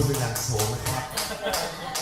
คุณเป็นหนังโสมนะครับ